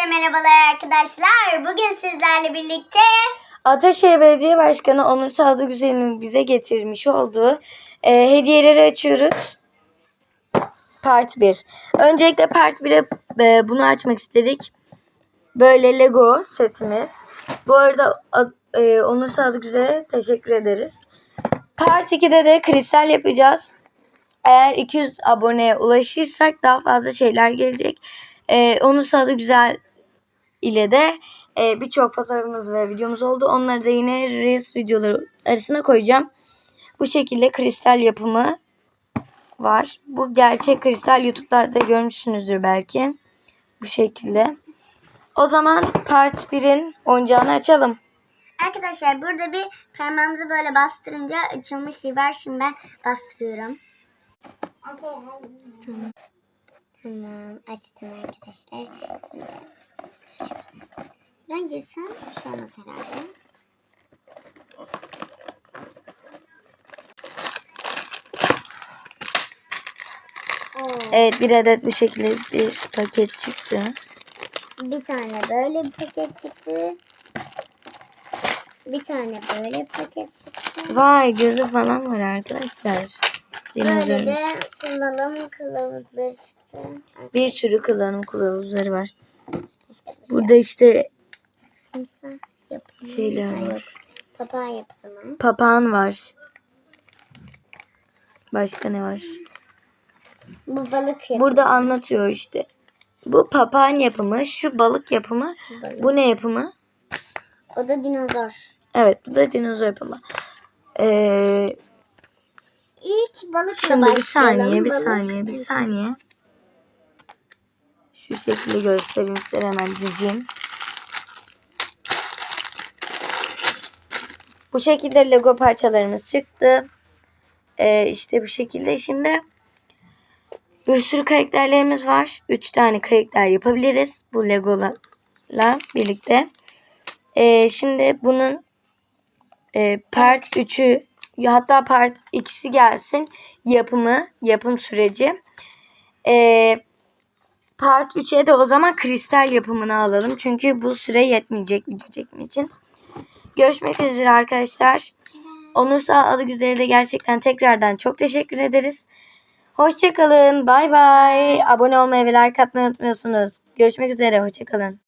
Herkese merhabalar arkadaşlar. Bugün sizlerle birlikte Ataşehir Belediye Başkanı Onur Sadık Güzel'in bize getirmiş olduğu e, hediyeleri açıyoruz. Part 1. Öncelikle Part 1'e e, bunu açmak istedik. Böyle Lego setimiz. Bu arada ad- e, Onur Sadık Güzel'e teşekkür ederiz. Part 2'de de kristal yapacağız. Eğer 200 aboneye ulaşırsak daha fazla şeyler gelecek. E, Onur Sadık Güzel ile de e, birçok fotoğrafımız ve videomuz oldu. Onları da yine Reels videoları arasına koyacağım. Bu şekilde kristal yapımı var. Bu gerçek kristal YouTube'larda görmüşsünüzdür belki. Bu şekilde. O zaman part 1'in oyuncağını açalım. arkadaşlar burada bir parmağımızı böyle bastırınca açılmış river. Şimdi ben bastırıyorum. Tamam. Tamam açtım arkadaşlar. Ben girsem bir şey olmaz herhalde. Evet bir adet bu şekilde bir paket çıktı. Bir tane böyle bir paket çıktı. Bir tane böyle bir paket çıktı. Vay gözü falan var arkadaşlar. Böyle de kullanım kılavuzları çıktı. Bir sürü kullanım kılavuzları var. Burada işte Timsah şeyler var. Papağan yapımı. Papağan var. Başka ne var? Bu balık yapımı. Burada anlatıyor işte. Bu papağan yapımı, şu balık yapımı, Balık. bu ne yapımı? O da dinozor. Evet, bu da dinozor yapımı. Ee, İlk balıkla şimdi bir saniye, başlayalım. bir Balık- saniye, bir saniye. Şu şekilde göstereyim size hemen dizeyim. Bu şekilde Lego parçalarımız çıktı. Ee, işte bu şekilde. Şimdi bir sürü karakterlerimiz var. 3 tane karakter yapabiliriz bu Lego'larla birlikte. Ee, şimdi bunun e, part 3'ü hatta part 2'si gelsin. Yapımı, yapım süreci. Ee, part 3'e de o zaman kristal yapımını alalım. Çünkü bu süre yetmeyecek video çekmek için. Görüşmek üzere arkadaşlar. Onursa adı güzeli de gerçekten tekrardan çok teşekkür ederiz. Hoşçakalın. Bay bay. Abone olmayı ve like atmayı unutmuyorsunuz. Görüşmek üzere. Hoşçakalın.